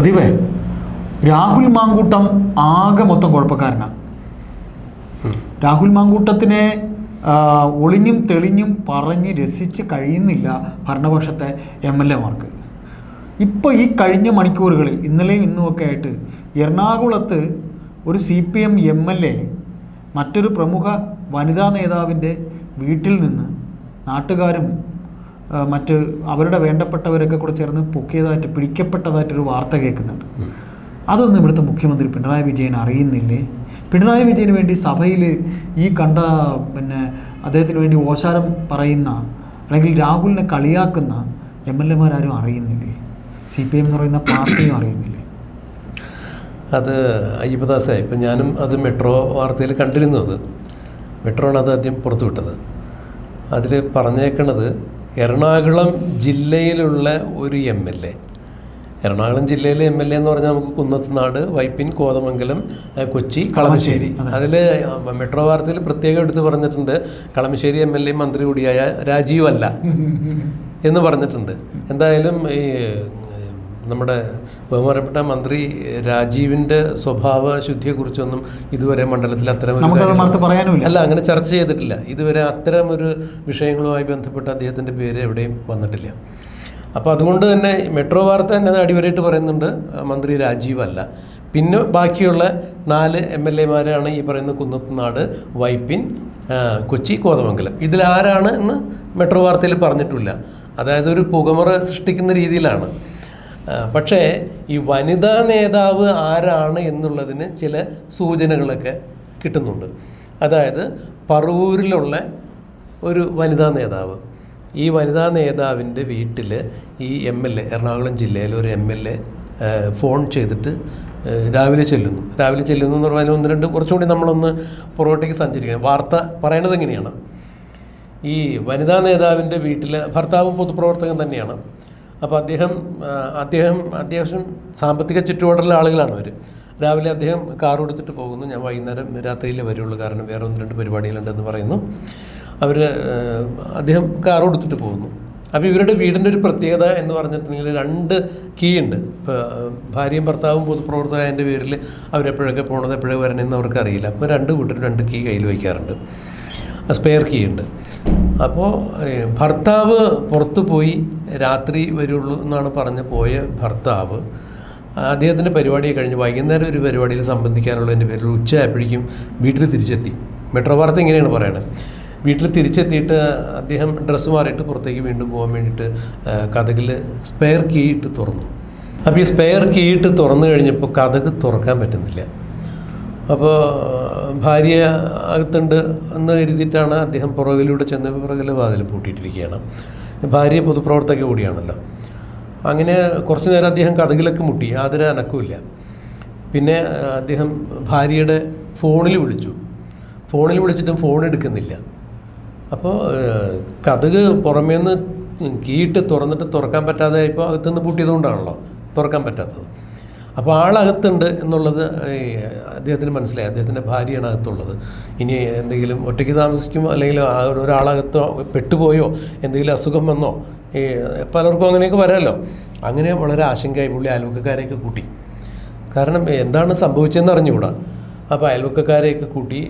പ്രതിഭേ. രാഹുൽ മാങ്കൂട്ടം ആകെ മൊത്തം കുഴപ്പക്കാരനാണ് രാഹുൽ മാങ്കൂട്ടത്തിനെ ഒളിഞ്ഞും തെളിഞ്ഞും പറഞ്ഞ് രസിച്ച് കഴിയുന്നില്ല ഭരണപക്ഷത്തെ എം എൽ എമാർക്ക് ഇപ്പോൾ ഈ കഴിഞ്ഞ മണിക്കൂറുകളിൽ ഇന്നലെയും ഇന്നുമൊക്കെ ആയിട്ട് എറണാകുളത്ത് ഒരു C P M M L A മറ്റൊരു പ്രമുഖ വനിതാ നേതാവിന്റെ വീട്ടിൽ നിന്ന് നാട്ടുകാരും മറ്റ് അവരുടെ വേണ്ടപ്പെട്ടവരൊക്കെ കൂടെ ചേർന്ന് പൊക്കിയതായിട്ട് പിടിക്കപ്പെട്ടതായിട്ടൊരു വാർത്ത കേൾക്കുന്നുണ്ട്. അതൊന്നും ഇവിടുത്തെ മുഖ്യമന്ത്രി പിണറായി വിജയൻ അറിയുന്നില്ലേ? പിണറായി വിജയന് വേണ്ടി സഭയിൽ ഈ കണ്ട പിന്നെ അദ്ദേഹത്തിന് വേണ്ടി ഓശാരം പറയുന്ന അല്ലെങ്കിൽ രാഹുലിനെ കളിയാക്കുന്ന എം എൽ എമാരും അറിയുന്നില്ലേ? സി പി എം എന്ന് പറയുന്ന പാർട്ടിയും അറിയുന്നില്ലേ? അത് അയ്യപ്പദാസേ ഇപ്പം ഞാനും അത് മെട്രോ വാർത്തയിൽ കണ്ടിരുന്നു അത്. മെട്രോ ആണ് അത് ആദ്യം പുറത്തുവിട്ടത്. അതിൽ പറഞ്ഞേക്കണത് എറണാകുളം ജില്ലയിലുള്ള ഒരു എം എൽ എ. എറണാകുളം ജില്ലയിലെ എം എൽ എ എന്ന് പറഞ്ഞാൽ നമുക്ക് കുന്നത്തുനാട് വൈപ്പിൻ കോതമംഗലം കൊച്ചി കളമശ്ശേരി. അതിൽ മെട്രോ വാർത്തയിൽ പ്രത്യേകം എടുത്ത് പറഞ്ഞിട്ടുണ്ട് കളമശ്ശേരി എം എൽ എ മന്ത്രി കൂടിയായ രാജീവ് അല്ല എന്ന് പറഞ്ഞിട്ടുണ്ട്. എന്തായാലും ഈ നമ്മുടെ ബഹുമാനപ്പെട്ട മന്ത്രി രാജീവിന്റെ സ്വഭാവ ശുദ്ധിയെക്കുറിച്ചൊന്നും ഇതുവരെ മണ്ഡലത്തിൽ അത്തരം അല്ല അങ്ങനെ ചർച്ച ചെയ്തിട്ടില്ല. ഇതുവരെ അത്തരം ഒരു വിഷയങ്ങളുമായി ബന്ധപ്പെട്ട അദ്ദേഹത്തിന്റെ പേര് എവിടെയും വന്നിട്ടില്ല. അപ്പോൾ അതുകൊണ്ട് തന്നെ മെട്രോ വാർത്ത തന്നെ അടിവരായിട്ട് പറയുന്നുണ്ട് മന്ത്രി രാജീവ് അല്ല. പിന്നെ ബാക്കിയുള്ള നാല് എം എൽ എമാരാണ് ഈ പറയുന്ന കുന്നത്തുനാട് വൈപ്പിൻ കൊച്ചി കോതമംഗലം. ഇതിലാരാണ് എന്ന് മെട്രോ വാർത്തയിൽ പറഞ്ഞിട്ടില്ല. അതായത് ഒരു പുകമറ സൃഷ്ടിക്കുന്ന രീതിയിലാണ്. പക്ഷേ ഈ വനിതാ നേതാവ് ആരാണ് എന്നുള്ളതിന് ചില സൂചനകളൊക്കെ കിട്ടുന്നുണ്ട്. അതായത് പറവൂരിലുള്ള ഒരു വനിതാ നേതാവ്. ഈ വനിതാ നേതാവിന്റെ വീട്ടിൽ ഈ എം എൽ എ എറണാകുളം ജില്ലയിലെ ഒരു എം എൽ എ ഫോൺ ചെയ്തിട്ട് രാവിലെ ചെല്ലുന്നു. രാവിലെ ചെല്ലുന്നു എന്ന് പറഞ്ഞാൽ ഒന്ന് രണ്ട് കുറച്ചുകൂടി നമ്മളൊന്ന് പുറകോട്ടേക്ക് സഞ്ചരിക്കണം. വാർത്ത പറയണത് എങ്ങനെയാണ് ഈ വനിതാ നേതാവിന്റെ വീട്ടിൽ ഭർത്താവ് പൊതുപ്രവർത്തകൻ തന്നെയാണ്. അപ്പോൾ അദ്ദേഹം അദ്ദേഹം അദ്ദേഹം സാമ്പത്തിക ചുറ്റുപാടുള്ള ആളുകളാണ് അവർ രാവിലെ അദ്ദേഹം കാർ കൊടുത്തിട്ട് പോകുന്നു. ഞാൻ വൈകുന്നേരം രാത്രിയിലേ വരുള്ളൂ. കാരണം വേറെ ഒന്ന് രണ്ട് പരിപാടികളുണ്ടെന്ന് പറയുന്നു. അവർ അദ്ദേഹം കാർ കൊടുത്തിട്ട് പോകുന്നു. അപ്പോൾ ഇവരുടെ വീടിന്റെ ഒരു പ്രത്യേകത എന്ന് പറഞ്ഞിട്ടുണ്ടെങ്കിൽ രണ്ട് കീ ഉണ്ട്. ഇപ്പോൾ ഭാര്യയും ഭർത്താവും പൊതുപ്രവർത്തകന്റെ പേരിൽ അവരെപ്പോഴൊക്കെ പോണത് എപ്പോഴൊക്കെ വരണമെന്ന് അവർക്കറിയില്ല. അപ്പോൾ രണ്ട് കൂട്ടരും രണ്ട് കീ കയ്യിൽ വയ്ക്കാറുണ്ട്. സ്പെയർ കീ ഉണ്ട്. അപ്പോൾ ഭർത്താവ് പുറത്തു പോയി രാത്രി വരുള്ളൂ എന്നാണ് പറഞ്ഞ് പോയ ഭർത്താവ്. അദ്ദേഹത്തിന്റെ പരിപാടി കഴിഞ്ഞ് വൈകുന്നേരം ഒരു പരിപാടിയിൽ സംബന്ധിക്കാനുള്ളതിന്റെ പേരിൽ ഉച്ചയായപ്പോഴേക്കും വീട്ടിൽ തിരിച്ചെത്തി. മെട്രോ വാർത്ത ഇങ്ങനെയാണ് പറയുന്നത് വീട്ടിൽ തിരിച്ചെത്തിയിട്ട് അദ്ദേഹം ഡ്രസ്സ് മാറിയിട്ട് പുറത്തേക്ക് വീണ്ടും പോകാൻ വേണ്ടിയിട്ട് കഥകിൽ സ്പെയർ കീ ഇട്ട് തുറന്നു. അപ്പോൾ ഈ സ്പെയർ കീ ഇട്ട് തുറന്നു കഴിഞ്ഞപ്പോൾ കഥക് തുറക്കാൻ പറ്റുന്നില്ല. അപ്പോൾ ഭാര്യ അകത്തുണ്ട് എന്ന് കരുതിയിട്ടാണ് അദ്ദേഹം പുറകിലൂടെ ചെന്ന് പുറകിലെ വാതിൽ പൂട്ടിയിട്ടിരിക്കുകയാണ്. ഭാര്യ പൊതുപ്രവർത്തക കൂടിയാണല്ലോ. അങ്ങനെ കുറച്ച് നേരം അദ്ദേഹം കഥകിലൊക്കെ മുട്ടി യാതൊരു അനക്കമില്ല. പിന്നെ അദ്ദേഹം ഭാര്യയുടെ ഫോണിൽ വിളിച്ചു. ഫോണിൽ വിളിച്ചിട്ടും ഫോൺ എടുക്കുന്നില്ല. അപ്പോൾ കഥക് പുറമേന്ന് കീയിട്ട് തുറന്നിട്ട് തുറക്കാൻ പറ്റാതെ ഇപ്പോൾ അകത്തുനിന്ന് പൂട്ടിയതുകൊണ്ടാണല്ലോ തുറക്കാൻ പറ്റാത്തത്. അപ്പോൾ ആളകത്തുണ്ട് എന്നുള്ളത് അദ്ദേഹത്തിന് മനസ്സിലായി. അദ്ദേഹത്തിന്റെ ഭാര്യയാണ് അകത്തുള്ളത്. ഇനി എന്തെങ്കിലും ഒറ്റയ്ക്ക് താമസിക്കുമോ? അല്ലെങ്കിൽ ഒരാളകത്ത് പെട്ടുപോയോ? എന്തെങ്കിലും അസുഖം വന്നോ? ഈ പലർക്കും അങ്ങനെയൊക്കെ വരാമല്ലോ. അങ്ങനെ വളരെ ആശങ്കയായി പുള്ളി അയൽവക്കക്കാരെയൊക്കെ കൂട്ടി. കാരണം എന്താണ് സംഭവിച്ചതെന്ന് അറിഞ്ഞുകൂടാ. അപ്പോൾ അയൽവക്കക്കാരെയൊക്കെ കൂട്ടി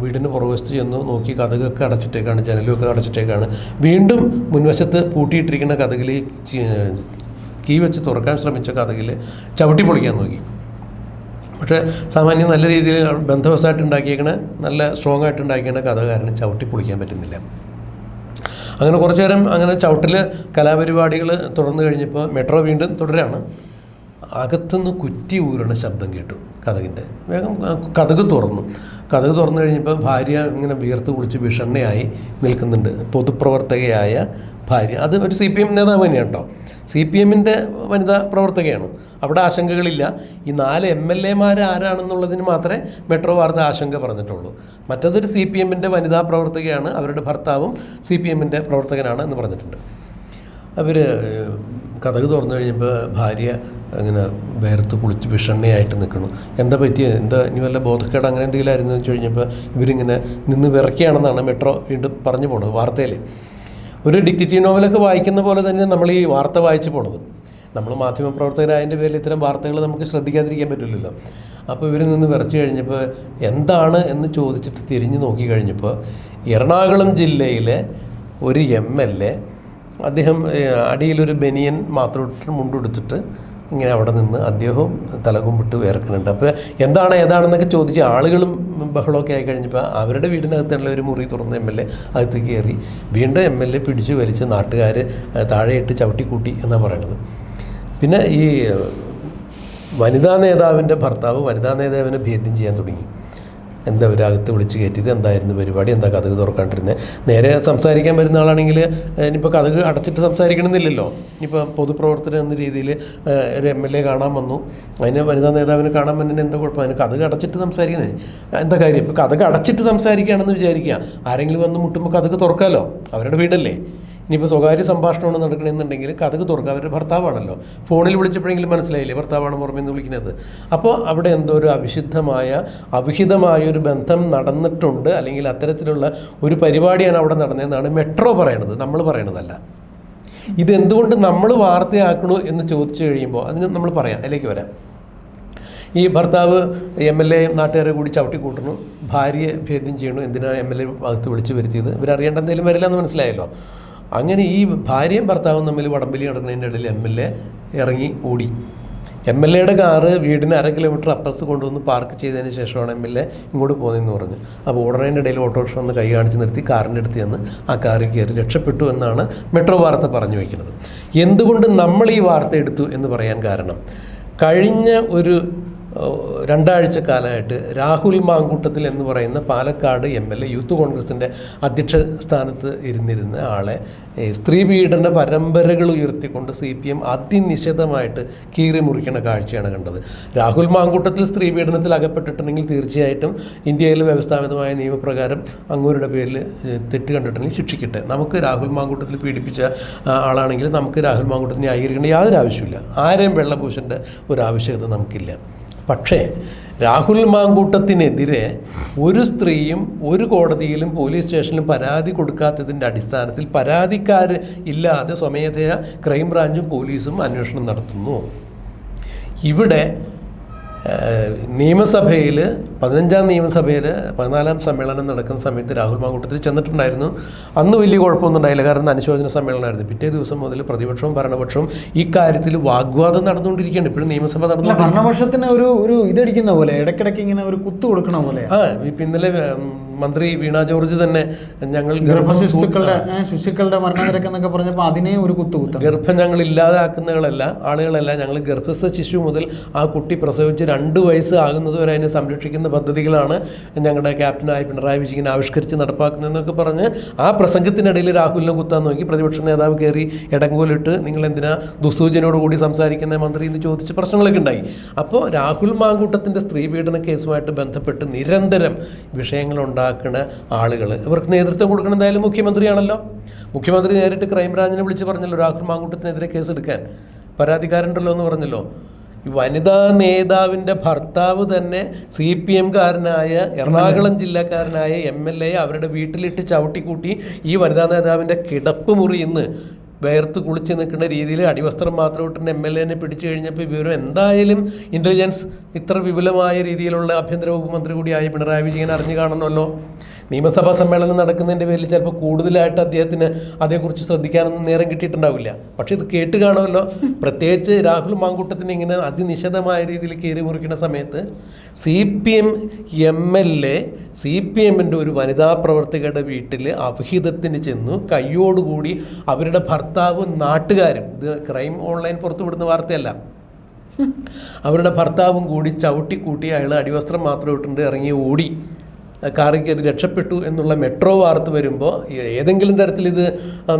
വീടിന് പുറകുവശത്ത് ചെന്ന് നോക്കി കഥകൊക്കെ അടച്ചിട്ടേക്കാണ് ജനലൊക്കെ അടച്ചിട്ടേക്കാണ്. വീണ്ടും മുൻവശത്ത് പൂട്ടിയിട്ടിരിക്കുന്ന കഥകിൽ കീ വെച്ച് തുറക്കാൻ ശ്രമിച്ച കഥകിൽ ചവിട്ടി പൊളിക്കാൻ നോക്കി. പക്ഷേ സാമാന്യം നല്ല രീതിയിൽ ബന്ധവശമായിട്ട് ഉണ്ടാക്കിയേക്കണ നല്ല സ്ട്രോങ് ആയിട്ട് ഉണ്ടാക്കിയേക്കണ കഥകാരന് ചവിട്ടി പൊളിക്കാൻ പറ്റുന്നില്ല. അങ്ങനെ കുറച്ച് നേരം അങ്ങനെ ചവിട്ടിൽ കലാപരിപാടികൾ തുടർന്നു കഴിഞ്ഞപ്പോൾ മെട്രോ വീണ്ടും തുടരാണ്. അകത്തുനിന്ന് കുറ്റി ഊരണ ശബ്ദം കേട്ടു കഥകിന്റെ. വേഗം കഥക് തുറന്നു. കഥക് തുറന്നു കഴിഞ്ഞപ്പോൾ ഭാര്യ ഇങ്ങനെ വിയർത്ത് കുളിച്ച് വിഷണ്ണയായി നിൽക്കുന്നുണ്ട്. പൊതുപ്രവർത്തകയായ ഭാര്യ. അത് ഒരു സി പി എം നേതാവ് തന്നെയാണ് കേട്ടോ സി പി എമ്മിന്റെ വനിതാ പ്രവർത്തകയാണ്. അവിടെ ആശങ്കകളില്ല. ഈ നാല് എം എൽ എമാർ ആരാണെന്നുള്ളതിന് മാത്രമേ മെട്രോ വാർത്ത ആശങ്ക പറഞ്ഞിട്ടുള്ളൂ. മറ്റതൊരു സി പി എമ്മിന്റെ വനിതാ പ്രവർത്തകയാണ്. അവരുടെ ഭർത്താവും സി പി എമ്മിന്റെ പ്രവർത്തകനാണ് എന്ന് പറഞ്ഞിട്ടുണ്ട്. അവർ കഥക് തുറന്നു കഴിഞ്ഞപ്പോൾ ഭാര്യ അങ്ങനെ വേർത്ത് കുളിച്ച് ഭീഷണിയായിട്ട് നിൽക്കണം എന്താ പറ്റിയത് എന്താ ഇനി വല്ല ബോധക്കേട് അങ്ങനെ എന്തെങ്കിലും ആയിരുന്നു വെച്ച് കഴിഞ്ഞപ്പോൾ ഇവരിങ്ങനെ നിന്ന് വിറയ്ക്കുകയാണെന്നാണ് മെട്രോ വീണ്ടും പറഞ്ഞു പോണത് വാർത്തയിൽ ഒരു ഡിക്റ്റേറ്റീവ് നോവലൊക്കെ വായിക്കുന്ന പോലെ തന്നെ നമ്മൾ ഈ വാർത്ത വായിച്ചു പോണത്. നമ്മൾ മാധ്യമപ്രവർത്തകരായതിന്റെ പേരിൽ ഇത്തരം വാർത്തകൾ നമുക്ക് ശ്രദ്ധിക്കാതിരിക്കാൻ പറ്റില്ലല്ലോ. അപ്പോൾ ഇവരിൽ നിന്ന് വിറച്ചു കഴിഞ്ഞപ്പോൾ എന്താണ് എന്ന് ചോദിച്ചിട്ട് തിരിഞ്ഞു നോക്കി കഴിഞ്ഞപ്പോൾ എറണാകുളം ജില്ലയിലെ ഒരു എം എൽ എ അദ്ദേഹം അടിയിലൊരു ബനിയൻ മാത്രം മുണ്ടെടുത്തിട്ട് ഇങ്ങനെ അവിടെ നിന്ന് അദ്ദേഹവും തലകുമ്പിട്ട് വേർക്കുന്നുണ്ട് അപ്പോൾ എന്താണ് ഏതാണെന്നൊക്കെ ചോദിച്ച് ആളുകളും ബഹളമൊക്കെ ആയി കഴിഞ്ഞപ്പോൾ അവരുടെ വീടിനകത്തുള്ള ഒരു മുറി തുറന്ന് എം എൽ എ അകത്ത് കയറി വീണ്ടും എം എൽ എ പിടിച്ചു വലിച്ച് നാട്ടുകാർ താഴെയിട്ട് ചവിട്ടിക്കൂട്ടി എന്നാണ് പറയുന്നത് പിന്നെ ഈ വനിതാ നേതാവിന്റെ ഭർത്താവ് വനിതാ നേതാവിനെ ഭേദ്യം ചെയ്യാൻ തുടങ്ങി. എന്താ ഒരു അകത്ത് വിളിച്ച് കയറ്റിയത്? എന്തായിരുന്നു പരിപാടി? എന്താ കഥക് തുറക്കാണ്ടിരുന്നത് നേരെ സംസാരിക്കാൻ വരുന്ന ആളാണെങ്കിൽ ഇനിയിപ്പോൾ കഥക് അടച്ചിട്ട് സംസാരിക്കണമെന്നില്ലല്ലോ. ഇനിയിപ്പോൾ പൊതുപ്രവർത്തനം എന്ന രീതിയിൽ ഒരു എം എൽ എ കാണാൻ വന്നു. അതിന് വനിതാ നേതാവിനെ കാണാൻ വന്നതിന് എന്താ കുഴപ്പം? അതിന് കഥക് അടച്ചിട്ട് സംസാരിക്കണേ. എന്താ കാര്യം? ഇപ്പോൾ കഥക് അടച്ചിട്ട് സംസാരിക്കുകയാണെന്ന് വിചാരിക്കുക. ആരെങ്കിലും വന്ന് മുട്ടുമ്പോൾ കഥക് തുറക്കാമല്ലോ അവരുടെ വീടല്ലേ. ഇനിയിപ്പോൾ സ്വകാര്യ സംഭാഷണമാണ് നടക്കണമെന്നുണ്ടെങ്കിൽ കഥക് തുറക്കുക. അവരുടെ ഭർത്താവാണല്ലോ. ഫോണിൽ വിളിച്ചപ്പോഴെങ്കിലും മനസ്സിലായില്ലേ ഭർത്താവാണ് പുറമേന്ന് വിളിക്കുന്നത്. അപ്പോൾ അവിടെ എന്തോ ഒരു അവിശുദ്ധമായ അവിഹിതമായ ഒരു ബന്ധം നടന്നിട്ടുണ്ട്. അല്ലെങ്കിൽ അത്തരത്തിലുള്ള ഒരു പരിപാടിയാണ് അവിടെ നടന്നതെന്നാണ് മെട്രോ പറയണത്. നമ്മൾ പറയണതല്ല. ഇതെന്തുകൊണ്ട് നമ്മൾ വാർത്തയാക്കണു എന്ന് ചോദിച്ചു കഴിയുമ്പോൾ അതിന് നമ്മൾ പറയാം. അതിലേക്ക് വരാം. ഈ ഭർത്താവ് എം എൽ എ നാട്ടുകാരെ കൂടി ചവിട്ടി കൂട്ടുന്നു ഭാര്യയെ ഭേദ്യം ചെയ്യണു എന്തിനാണ് എം എൽ എ അകത്ത് വിളിച്ച് വരുത്തിയത്? ഇവരറിയേണ്ട എന്തെങ്കിലും വരില്ല എന്ന് മനസ്സിലായല്ലോ. അങ്ങനെ ഈ ഭാര്യയും ഭർത്താവും തമ്മിൽ വടംവലി നടക്കുന്നതിന്റെ ഇടയിൽ എം എൽ എ ഇറങ്ങി ഓടി. എം എൽ എയുടെ കാറ് വീടിന് അര കിലോമീറ്റർ അപ്പുറത്ത് കൊണ്ടുവന്ന് പാർക്ക് ചെയ്തതിന് ശേഷമാണ് എം എൽ എ ഇങ്ങോട്ട് പോകുന്നതെന്ന് പറഞ്ഞു. അപ്പോൾ ഓടണേന്റെ ഇടയിൽ ഓട്ടോറിക്ഷ വന്ന് കൈ കാണിച്ച് നിർത്തി കാറിന്റെ അടുത്ത് ചെന്ന് ആ കാറിൽ കയറി രക്ഷപ്പെട്ടു എന്നാണ് മെട്രോ വാർത്ത പറഞ്ഞു വയ്ക്കുന്നത് എന്തുകൊണ്ട് നമ്മൾ ഈ വാർത്ത എടുത്തു എന്ന് പറയാൻ കാരണം? കഴിഞ്ഞ ഒരു രണ്ടാഴ്ച കാലമായിട്ട് രാഹുൽ മാങ്കൂട്ടത്തിൽ എന്ന് പറയുന്ന Palakkad M L A youth കോൺഗ്രസിന്റെ അധ്യക്ഷ സ്ഥാനത്ത് ഇരുന്നിരുന്ന ആളെ സ്ത്രീ പീഡന പരമ്പരകൾ ഉയർത്തിക്കൊണ്ട് സി പി എം അതിനിശിതമായിട്ട് കീറി മുറിക്കുന്ന കാഴ്ചയാണ് കണ്ടത്. രാഹുൽ മാങ്കൂട്ടത്തിൽ സ്ത്രീ പീഡനത്തിൽ അകപ്പെട്ടിട്ടുണ്ടെങ്കിൽ തീർച്ചയായിട്ടും ഇന്ത്യയിൽ വ്യവസ്ഥാപിതമായ നിയമപ്രകാരം അങ്ങൂരുടെ പേരിൽ തെറ്റ് കണ്ടിട്ടുണ്ടെങ്കിൽ ശിക്ഷിക്കട്ടെ. നമുക്ക് രാഹുൽ മാങ്കൂട്ടത്തിൽ പീഡിപ്പിച്ച ആളാണെങ്കിൽ നമുക്ക് രാഹുൽ മാങ്കൂട്ടത്തിനെ ന്യായീകരിക്കേണ്ട യാതൊരു ആവശ്യമില്ല ആരെയും വെള്ളപൂശേണ്ട ഒരു ആവശ്യകത നമുക്കില്ല. പക്ഷേ രാഹുൽ മാങ്കൂട്ടത്തിനെതിരെ ഒരു സ്ത്രീയും ഒരു കോടതിയിലും പോലീസ് സ്റ്റേഷനിലും പരാതി കൊടുക്കാത്തതിന്റെ അടിസ്ഥാനത്തിൽ പരാതിക്കാർ ഇല്ലാതെ സ്വമേധയാ ക്രൈംബ്രാഞ്ചും പോലീസും അന്വേഷണം നടത്തുന്നു. ഇവിടെ നിയമസഭയിൽ പതിനഞ്ചാം നിയമസഭയിൽ പതിനാലാം സമ്മേളനം നടക്കുന്ന സമയത്ത് രാഹുൽ മാങ്കൂട്ടത്തിൽ ചെന്നിട്ടുണ്ടായിരുന്നു. അന്ന് വലിയ കുഴപ്പമൊന്നും ഉണ്ടായില്ല. കാരണം അനുശോചന സമ്മേളനമായിരുന്നു. പിറ്റേ ദിവസം മുതൽ പ്രതിപക്ഷവും ഭരണപക്ഷവും ഈ കാര്യത്തിൽ വാഗ്വാദം നടന്നുകൊണ്ടിരിക്കുകയാണ്. ഇപ്പോഴും നിയമസഭ നടന്നു ഭരണപക്ഷത്തിന് ഒരു ഒരു ഇതടിക്കുന്ന പോലെ ഇടയ്ക്കിടയ്ക്ക് ഇങ്ങനെ ഒരു കുത്തു കൊടുക്കണ പോലെ. ആ ഇപ്പം ഇന്നലെ മന്ത്രി വീണ ജോർജ് തന്നെ ഞങ്ങൾ ഗർഭശിശുക്കളുടെ ശിശുക്കളുടെ മരണനിരക്ക് എന്നൊക്കെ പറഞ്ഞപ്പോൾ അതിനെ ഒരു കുത്തു കുത്ത ഗർഭം ഞങ്ങൾ ഇല്ലാതാക്കുന്നകളല്ല ആളുകളല്ല ഞങ്ങൾ ഗർഭസ്ഥ ശിശു മുതൽ ആ കുട്ടി പ്രസവിച്ച് രണ്ട് വയസ്സ് ആകുന്നതുവരെ അതിനെ സംരക്ഷിക്കുന്ന പദ്ധതികളാണ് ഞങ്ങളുടെ ക്യാപ്റ്റനായ പിണറായി വിജയൻ ആവിഷ്കരിച്ച് നടപ്പാക്കുന്നതെന്നൊക്കെ പറഞ്ഞ് ആ പ്രസംഗത്തിനിടയിൽ രാഹുലിനെ കുത്താൻ നോക്കി പ്രതിപക്ഷ നേതാവ് കയറി ഇടങ്കോലിട്ട് നിങ്ങൾ എന്തിനാ ദുസൂചനയോട് കൂടി സംസാരിക്കുന്ന മന്ത്രി എന്ന് ചോദിച്ച് പ്രശ്നങ്ങളൊക്കെ ഉണ്ടായി. അപ്പോൾ രാഹുൽ മാങ്കൂട്ടത്തിന്റെ സ്ത്രീ പീഡന കേസുമായിട്ട് ബന്ധപ്പെട്ട് നിരന്തരം വിഷയങ്ങൾ ഉണ്ടാക്കുന്ന ആളുകൾ ഇവർക്ക് നേതൃത്വം കൊടുക്കണം എന്തായാലും മുഖ്യമന്ത്രിയാണല്ലോ. മുഖ്യമന്ത്രി നേരിട്ട് ക്രൈംബ്രാഞ്ചിനെ വിളിച്ച് പറഞ്ഞല്ലോ ഒരു മാങ്കൂട്ടത്തിനെതിരെ കേസ് എടുക്കാൻ പരാതിക്കാരുണ്ടല്ലോ എന്ന് പറഞ്ഞല്ലോ. വനിതാ നേതാവിന്റെ ഭർത്താവ് തന്നെ സി പി എംകാരനായ എറണാകുളം ജില്ലക്കാരനായ എം എൽ എ അവരുടെ വീട്ടിലിട്ട് ചവിട്ടിക്കൂട്ടി ഈ വനിതാ നേതാവിന്റെ കിടപ്പ് മുറി ഇന്ന് വേർത്ത് കുളിച്ച് നിൽക്കുന്ന രീതിയിൽ അടിവസ്ത്രം മാത്രം ഇട്ടിട്ട് എം എൽ എനെ പിടിച്ചു കഴിഞ്ഞപ്പോൾ വിവരം എന്തായാലും ഇന്റലിജൻസ് ഇത്ര വിപുലമായ രീതിയിലുള്ള ആഭ്യന്തര വകുപ്പ് മന്ത്രി കൂടിയായി പിണറായി വിജയൻ അറിഞ്ഞു കാണണമല്ലോ നിയമസഭാ സമ്മേളനം നടക്കുന്നതിന്റെ പേരിൽ ചിലപ്പോൾ കൂടുതലായിട്ട് അദ്ദേഹത്തിന് അതേക്കുറിച്ച് ശ്രദ്ധിക്കാനൊന്നും നേരം കിട്ടിയിട്ടുണ്ടാവില്ല. പക്ഷേ ഇത് കേട്ട് കാണുമല്ലോ. പ്രത്യേകിച്ച് രാഹുൽ മാങ്കൂട്ടത്തിന് ഇങ്ങനെ അതിനിശിതമായ രീതിയിൽ കയറി മുറിക്കുന്ന സമയത്ത് C P M M L A C P എമ്മിന്റെ ഒരു വനിതാ പ്രവർത്തകരുടെ വീട്ടിൽ അഭിഹിതത്തിന് ചെന്നു കൈയോടുകൂടി അവരുടെ ഭർത്താവും നാട്ടുകാരും ഇത് ക്രൈം ഓൺലൈൻ പുറത്തുവിടുന്ന വാർത്തയല്ല. അവരുടെ ഭർത്താവും കൂടി ചവിട്ടിക്കൂട്ടി അയാൾ അടിവസ്ത്രം മാത്രം ഇട്ടിട്ട് ഇറങ്ങി ഓടി. കാറിൽ കയറി രക്ഷപ്പെട്ടു എന്നുള്ള മെട്രോ വാർത്ത വരുമ്പോൾ ഏതെങ്കിലും തരത്തിൽ ഇത്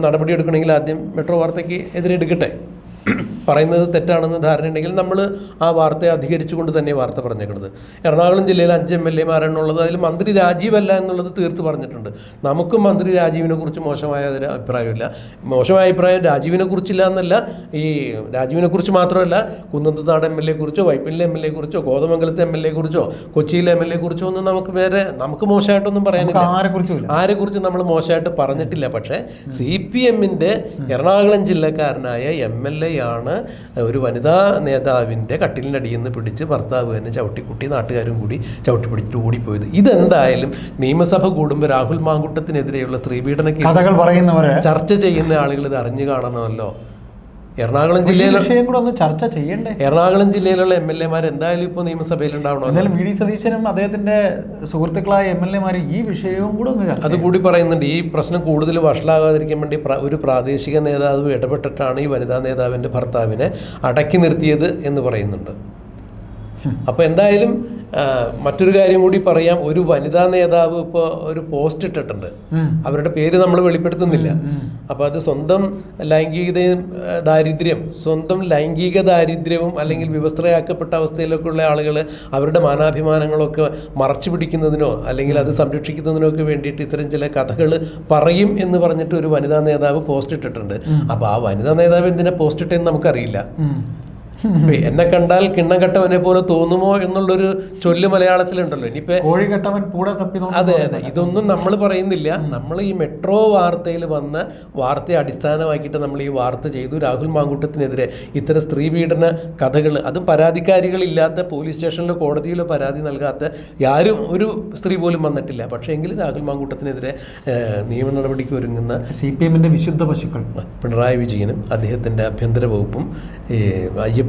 നടപടിയെടുക്കണമെങ്കിൽ ആദ്യം മെട്രോ വാർത്തയ്ക്ക് എതിരെ എടുക്കട്ടെ? പറയുന്നത് തെറ്റാണെന്ന് ധാരണയുണ്ടെങ്കിൽ നമ്മൾ ആ വാർത്തയെ അധികരിച്ചുകൊണ്ട് തന്നെ വാർത്ത പറഞ്ഞേക്കുന്നത് എറണാകുളം ജില്ലയിൽ അഞ്ച് എം എൽ എമാരാണുള്ളത്. അതിൽ മന്ത്രി രാജീവല്ല എന്നുള്ളത് തീർത്ത് പറഞ്ഞിട്ടുണ്ട്. നമുക്കും മന്ത്രി രാജീവിനെ കുറിച്ച് മോശമായ ഒരു അഭിപ്രായമില്ല. മോശമായ അഭിപ്രായം രാജീവിനെ കുറിച്ചില്ല എന്നല്ല. ഈ രാജീവിനെ കുറിച്ച് മാത്രമല്ല കുന്നത്തുനാട് എം എൽ എ കുറിച്ചോ വൈപ്പിനിലെ എം എൽ എ കുറിച്ചോ കോതമംഗലത്തെ എം എൽ എ കുറിച്ചോ കൊച്ചിയിലെ എം എൽ എ കുറിച്ചോ ഒന്നും നമുക്ക് വേറെ നമുക്ക് മോശമായിട്ടൊന്നും പറയാനില്ല. ആരെ കുറിച്ച് നമ്മൾ മോശമായിട്ട് പറഞ്ഞിട്ടില്ല. പക്ഷേ സി പി എമ്മിന്റെ എറണാകുളം ജില്ലക്കാരനായ എം എൽ എ ആണ് ഒരു വനിതാ നേതാവിന്റെ കട്ടിലിനടിയിൽ നിന്ന് പിടിച്ച് ഭർത്താവ് തന്നെ ചവിട്ടിക്കുട്ടി നാട്ടുകാരും കൂടി ചവിട്ടി പിടിച്ചിട്ട് ഓടിപ്പോയത്. ഇതെന്തായാലും നിയമസഭ കൂടുമ്പോൾ രാഹുൽ മാങ്കുട്ടത്തിനെതിരെയുള്ള സ്ത്രീപീഡന കേസ് കഥകൾ പറയുന്നവരെ ചർച്ച ചെയ്യുന്ന ആളുകൾ ഇത് അറിഞ്ഞു കാണണമല്ലോ. എറണാകുളം ജില്ലയിൽ വിഷയം കൂടെ ഒന്ന് ചർച്ച ചെയ്യണ്ടേ? എറണാകുളം ജില്ലയിലുള്ള എം എൽ എമാർ എന്തായാലും ഇപ്പോൾ നിയമസഭയിൽ ഉണ്ടാവണമല്ലോ എന്നാലും വി ഡി സതീശനും അദ്ദേഹത്തിന്റെ സുഹൃത്തുക്കളായ എം എൽ എമാർ ഈ വിഷയവും കൂടെ ഒന്ന് അത് കൂടി പറയുന്നുണ്ട്. ഈ പ്രശ്നം കൂടുതൽ വഷളാകാതിരിക്കാൻ വേണ്ടി ഒരു പ്രാദേശിക നേതാവ് ഇടപെട്ടിട്ടാണ് ഈ വനിതാ നേതാവിന്റെ ഭർത്താവിനെ അടക്കി നിർത്തിയത് എന്ന് പറയുന്നുണ്ട്. അപ്പോൾ എന്തായാലും മറ്റൊരു കാര്യം കൂടി പറയാം. ഒരു വനിതാ നേതാവ് ഇപ്പോൾ ഒരു പോസ്റ്റ് ഇട്ടിട്ടുണ്ട്. അവരുടെ പേര് നമ്മൾ വെളിപ്പെടുത്തുന്നില്ല. അപ്പോൾ അത് സ്വന്തം ലൈംഗികതയും ദാരിദ്ര്യം സ്വന്തം ലൈംഗിക ദാരിദ്ര്യവും അല്ലെങ്കിൽ വിവസ്ത്രയാക്കപ്പെട്ട അവസ്ഥയിലൊക്കെ ഉള്ള ആളുകൾ അവരുടെ മാനാഭിമാനങ്ങളൊക്കെ മറച്ചു പിടിക്കുന്നതിനോ അല്ലെങ്കിൽ അത് സംരക്ഷിക്കുന്നതിനോ ഒക്കെ വേണ്ടിയിട്ട് ഇത്തരം ചില കഥകൾ പറയും എന്ന് പറഞ്ഞിട്ട് ഒരു വനിതാ നേതാവ് പോസ്റ്റ് ഇട്ടിട്ടുണ്ട്. അപ്പോൾ ആ വനിതാ നേതാവ് എന്തിനാ പോസ്റ്റ് ഇട്ടെന്ന് നമുക്കറിയില്ല. എന്നെ കണ്ടാൽ കിണ്ണം കെട്ടവനെ പോലെ തോന്നുമോ എന്നുള്ളൊരു ചൊല്ല് മലയാളത്തിലുണ്ടല്ലോ. ഇനിയിപ്പോ കോഴി കെട്ടവൻ കൂടെ തപ്പി നോക്കും അതെ അതെ. ഇതൊന്നും നമ്മൾ പറയുന്നില്ല. നമ്മൾ ഈ മെട്രോ വാർത്തയിൽ വന്ന വാർത്തയെ അടിസ്ഥാനമാക്കിയിട്ട് നമ്മൾ ഈ വാർത്ത ചെയ്തു. രാഹുൽ മാങ്കൂട്ടത്തിനെതിരെ ഇത്തരം സ്ത്രീ പീഡന കഥകൾ അതും പരാതിക്കാരികളില്ലാത്ത പോലീസ് സ്റ്റേഷനിലോ കോടതിയിലോ പരാതി നൽകാത്ത ആരും ഒരു സ്ത്രീ പോലും വന്നിട്ടില്ല. പക്ഷേ എങ്കിലും രാഹുൽ മാങ്കൂട്ടത്തിനെതിരെ നിയമ നടപടിക്ക് ഒരുങ്ങുന്ന സി പി എമ്മിന്റെ വിശുദ്ധ പശുക്കൾ. പിണറായി വിജയനും അദ്ദേഹത്തിന്റെ ആഭ്യന്തര വകുപ്പും ഈ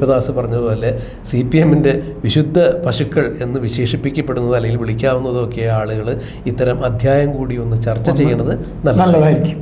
അയ്യപ്പദാസ് പറഞ്ഞതുപോലെ സി പി എമ്മിന്റെ വിശുദ്ധ പശുക്കൾ എന്ന് വിശേഷിപ്പിക്കപ്പെടുന്നത് അല്ലെങ്കിൽ വിളിക്കാവുന്നതൊക്കെ ആളുകൾ ഇത്തരം അധ്യായം കൂടി ഒന്ന് ചർച്ച ചെയ്യണത് നല്ലതായിരിക്കും.